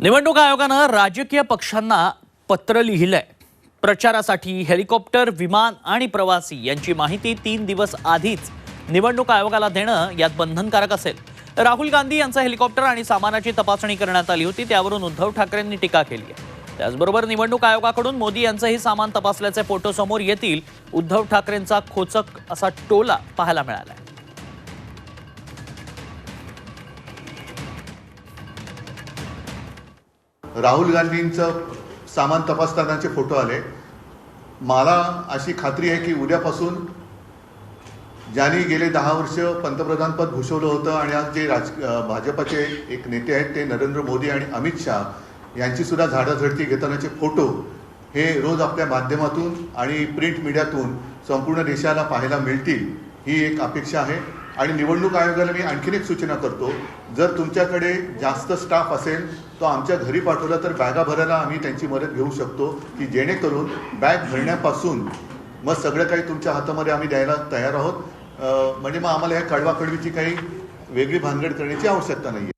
निवडणूक आयोगानं राजकीय पक्षांना पत्र लिहिलंय. प्रचारासाठी हेलिकॉप्टर विमान आणि प्रवासी यांची माहिती तीन दिवस आधीच निवडणूक आयोगाला देणं यात बंधनकारक असेल. राहुल गांधी यांचं हेलिकॉप्टर आणि सामानाची तपासणी करण्यात आली होती त्यावरून उद्धव ठाकरेंनी टीका केली आहे. त्याचबरोबर निवडणूक आयोगाकडून मोदी यांचंही सामान तपासल्याचे फोटो समोर येतील. उद्धव ठाकरेंचा खोचक असा टोला पाहायला मिळाला राहुल गांधींचं सामान तपासतानाचे फोटो आले. मला अशी खात्री आहे की उद्यापासून ज्यांनी गेले दहा वर्ष पंतप्रधानपद भूषवलं होतं आणि आज जे राज भाजपचे एक नेते आहेत ते नरेंद्र मोदी आणि अमित शहा यांची सुद्धा झाडाझडती घेतानाचे फोटो हे रोज आपल्या माध्यमातून आणि प्रिंट मीडियातून संपूर्ण देशाला पाहायला मिळतील ही एक अपेक्षा आहे. आणि निवडणूक आयोगाला मी आणखीन एक सूचना करतो. जर तुमच्याकडे जास्त स्टाफ असेल तो आमच्या घरी पाठवला तर बॅगा भरायला आम्ही त्यांची मदत घेऊ शकतो की जेणेकरून बॅग भरण्यापासून मग सगळं काही तुमच्या हातामध्ये आम्ही द्यायला तयार आहोत. म्हणजे मग आम्हाला या कडवाकडवीची काही वेगळी भानगड करण्याची आवश्यकता नाही